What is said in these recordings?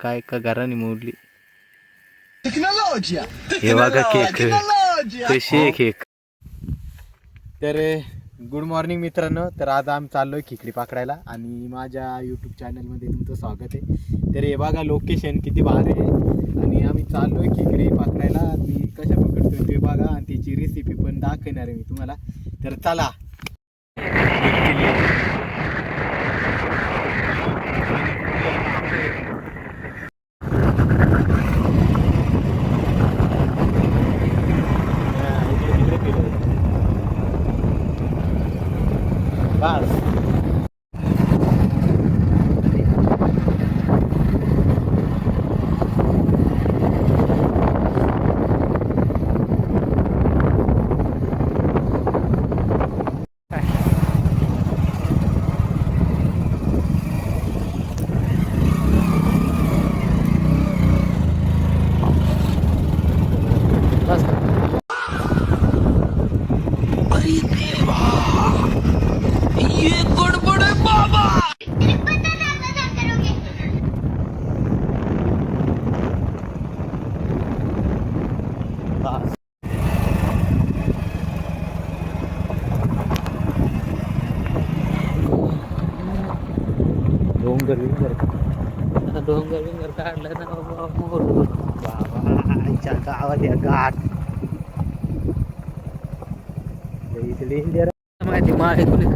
काय का घराने मोडली! हे बघा केक! कशी आहे केक तर गुड मॉर्निंग मित्रांनो तर आज आम्ही चाललोय खेकडी पकडायला आणि माझ्या यूट्यूब चॅनलमध्ये तुमचं स्वागत आहे तर हे बघा लोकेशन किती भारी आहे आणि आम्ही चाललोय खेकडी पकडायला मी कशा पकडतोय ते बघा आणि त्याची रेसिपी पण दाखवणार आहे मी तुम्हाला तर चला बस डोंगर बिंगर डोंगर बिंगर काढलं ना बाबा मोर. बाबाच्या गावात या घाट. इथले इंडिया माहिती माळे कुणी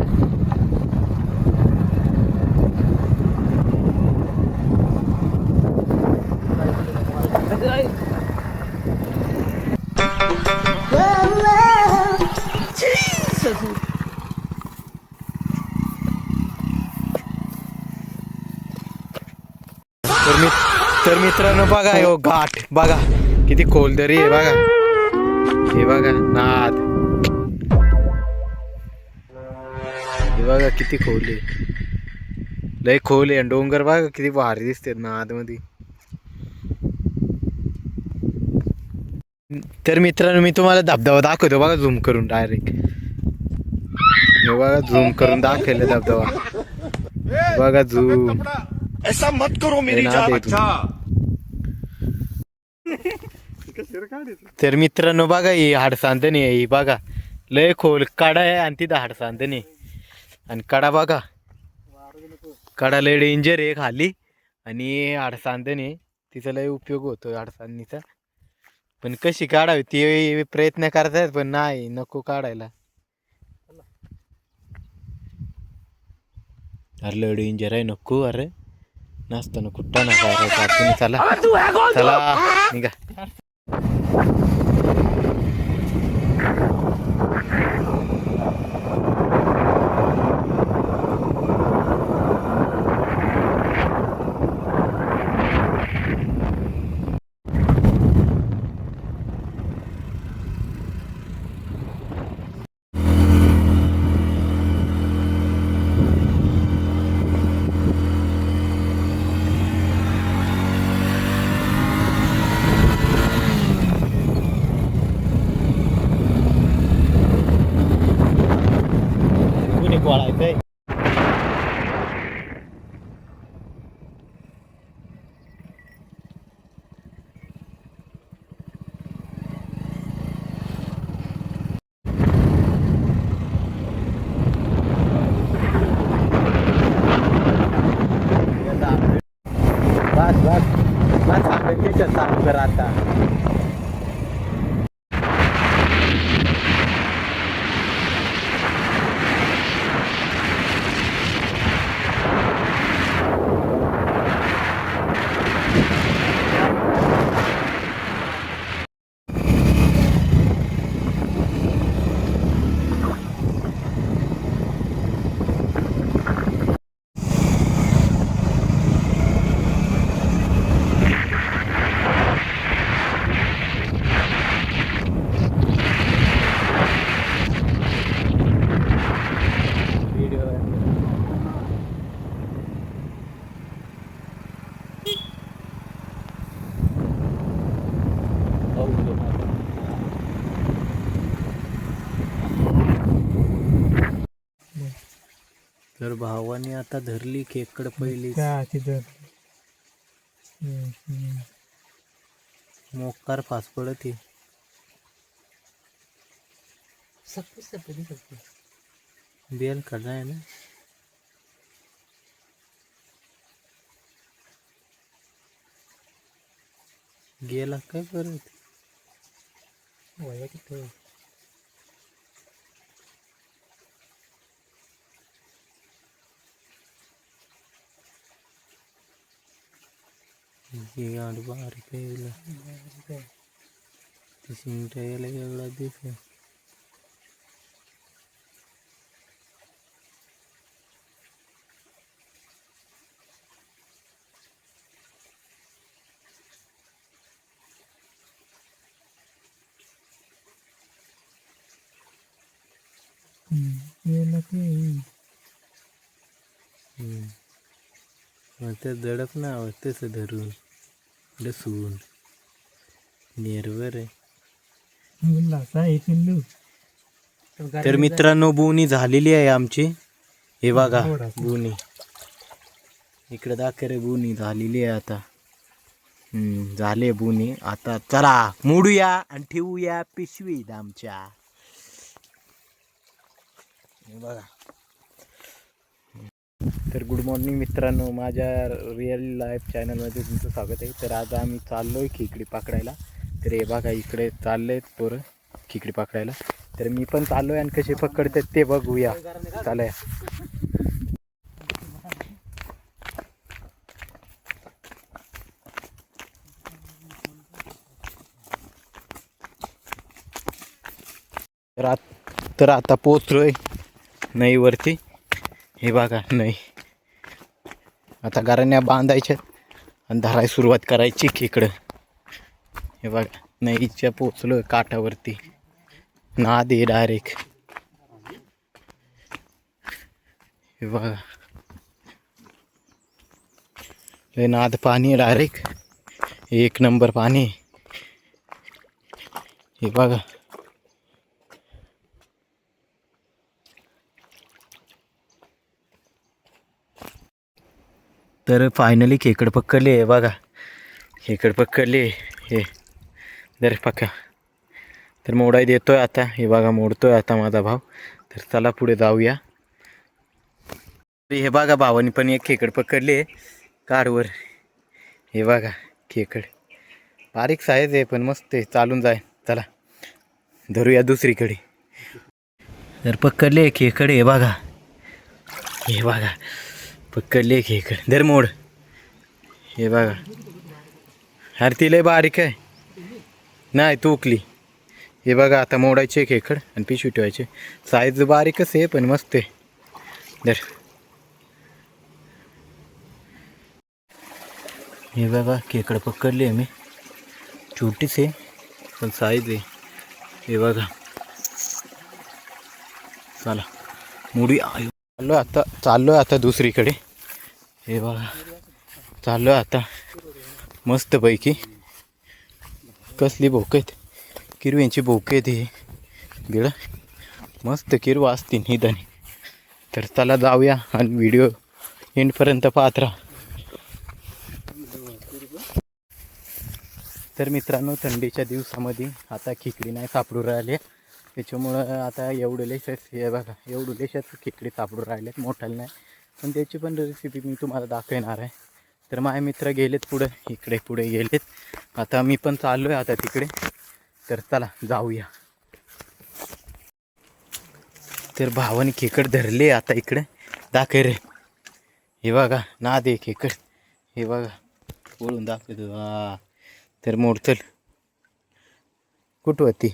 तर मित्रांनो बघा हो घाट. बघा किती खोल दरी आहे बघा. हे बघा नाद. हे बघा किती खोल. लय खोल आणि डोंगर बघा किती भारी दिसते नादमध्ये तर मित्रांनो मी तुम्हाला धबधबा दाखवतो बघा झूम करून डायरेक्ट हे बघा झूम करून दाखवलं धबधबा. बघा झूम ऐसा मत करो मेरी ना जान. दे तर मित्रांनो बघा ही हाडसांदणी आहे ही बघा. लय खोल कडा आहे आणि तिथं हाडसांदणी आहे. आणि कडा बघा. कडा लय डेंजर आहे खाली. आणि हाडसांदणी आहे. तिचा लय उपयोग होतो हाडसांनीचा पण कशी काढावी ते प्रयत्न करतायत पण नाही नको काढायला. अरे लय डेंजर आहे नको अरे. नसताना कुठं ना काय चला. चला निघा. त्याच्यात सांग कर आता व्हिडिओ तर भावाने आता धरली खेकड पहिली तिथं मोकार फास पडत. बेल काढा आहे ना? गेला काय परत? वया किती? गाड बारीक आहे. ते शिंगटा एवढा दिसला हम्म. मग ते दडप ना तसं धरून लसूण नेरवर. तर मित्रांनो बुनी झालेली आहे आमची. हे बघा बुनी इकडे दाखरे बुनी झालेली आहे आता. हम्म, झाले बुनी आता चला मोडूया आणि ठेवूया पिशवीत आमच्या. हे बघा. तर गुड मॉर्निंग मित्रांनो माझ्या रिअल लाईफ चॅनलमध्ये तुमचं स्वागत आहे. तर आज आम्ही चाललो आहे खेकडी पाकडायला. तर हे बघा इकडे चालले पोरं खेकडी पाकडायला. तर मी पण चाललो आहे आणि कसे पकडतात ते बघूया. चालय. तर तर आता पोचलोय नईवरती. हे बघा नाही आता गारण्या बांधायच्या आणि धरायला सुरुवात करायची खेकडं हे बघा नईच्या पोचलो काठावरती. नाद आहे डायरेक्ट हे बघा. लय नाद पाणी डायरेक्ट एक नंबर पाणी. हे बघा. तर फायनली खेकड पकडले आहे बघा. खेकड पकडले हे. दर पक्का. तर मोडाय देतोय आता. हे बघा मोडतोय आता माझा भाव. तर चला पुढे जाऊया. हे बघा भावानी पण एक खेकड पकडले कारवर. हे बघा खेकड. बारीक साईज आहे पण मस्त आहे. चालून जाय. चला. धरूया दुसरीकडे. तर पकडले खेकड हे बघा. हे बघा. पकडले खेकड धर मोड. हे बघा. अरे ती लय बारीक आहे. नाही तुकली हे बघा आता मोडायचे खेकड आणि पिशवी ठेवायचे साईज बारीकच आहे पण मस्त आहे. धर. हे बघा खेकड आहे मी छोटीच आहे पण साईज आहे. हे बघा. चला मुडी आयो चाललो आता चाललो आता दुसरीकडे. हे बघा चाललो आता. मस्तपैकी. कसली भोक आहेत. किरव्यांची भोक आहेत हे. गिळ मस्त किरवा असतील ही तर चला जाऊया आणि व्हिडिओ एंडपर्यंत पाहत राहा. तर मित्रांनो थंडीच्या दिवसामध्ये आता खिकडी नाही सापडू राहिले. त्याच्यामुळं आता एवढं लेशच हे बघा एवढं लेशच खिकडी सापडून राहिलेत मोठाले नाही. पण त्याची पण रेसिपी मी तुम्हाला दाखवणार आहे. तर माझे मित्र गेलेत पुढे इकडे पुढे गेलेत. आता मी पण चाललो आहे आता तिकडे. तर चला जाऊया. तर भावाने खेकड धरले आता इकडे. दाखव रे. हे बघा ना दे खेकड. हे बघा ओळून दाखवतो तर मोडतल कुठं होती?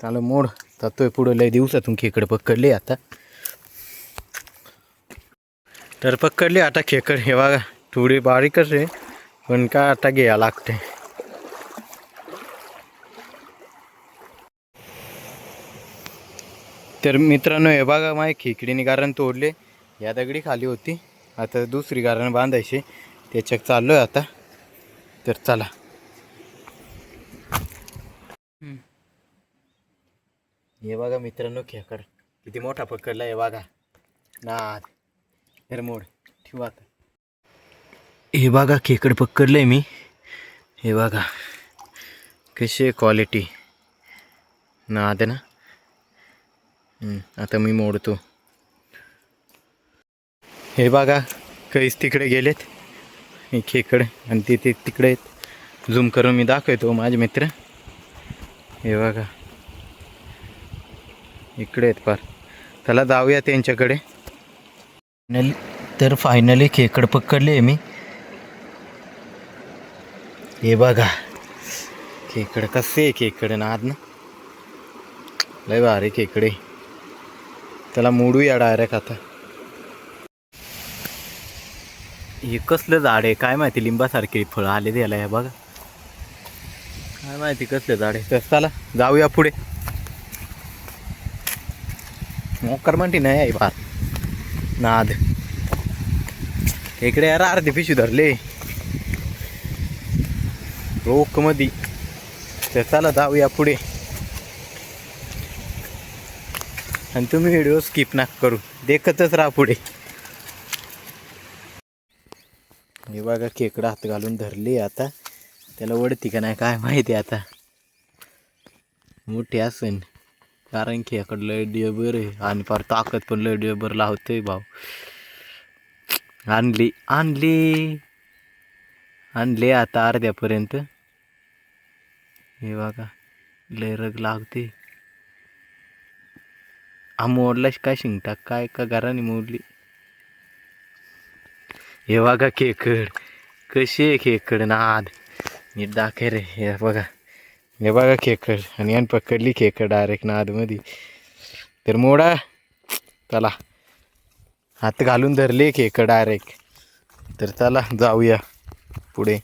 चालू मोड. जातोय पुढं लय दिवसातून खेकड पकडले आता. तर पकडले आता खेकड. हे बघा थोडी बारीकच आहे पण काय आता घ्यायला लागते. तर मित्रांनो हे बघा माय खेकडीने गारण तोडले. या दगडी खाली होती. आता दुसरी गारण बांधायची. त्याच्यात चाललोय आता. तर चला. हे बघा मित्रांनो खेकड. किती मोठा पकडला हे बघा. ना मोड. ठेवा हे बघा खेकड पकडलं आहे मी. हे बघा. कशी आहे क्वालिटी ना आदे ना? आता मी मोडतो. हे बघा कैस तिकडे गेलेत. हे खेकड आणि तिथे ते तिकडे आहेत. झूम करून मी दाखवतो हो माझे मित्र. हे बघा. इकडे आहेत पार. त्याला जाऊया त्यांच्याकडे. फायनली तर फायनली खेकड पकडले मी. हे बघा. खेकड कसे आहे खेकड नाद ना. लय भारी खेकडे त्याला मोडूया डायरेक्ट आता. हे कसलं झाड आहे? काय माहिती? लिंबासारखे फळं. आले त्याला हे बघा. काय माहिती कसलं झाड आहे? तर चला जाऊया पुढे. मोकरमंटी नाही आहे फार नाद. इकडे यार अर्धे पिशू धरले. रोक मधी. तर चला जाऊया पुढे. आणि तुम्ही व्हिडिओ स्किप नका करू देखतच राहा पुढे. हे बघा केकडं हात घालून धरले आता. त्याला वडती का नाही काय माहिती आता. मोठी असेल कारण खेकड लय डिबर आहे. आणि फार ताकद पण लय डिबर लावतोय भाऊ. आणली आणली. आणले आता अर्ध्यापर्यंत. हे बघा लय रग लागते. हा मोडलाच काय शिंगटा? काय का घराने मोडली? हे बघा खेकड. कशी आहे खेकड नाद? नीट दाखे रे हे बघा. हे बघा खेकड आणि यान पकडली खेकड डायरेक्ट नादमध्ये तर मोडा चला हात घालून धरले खेकड डायरेक्ट तर चला जाऊया पुढे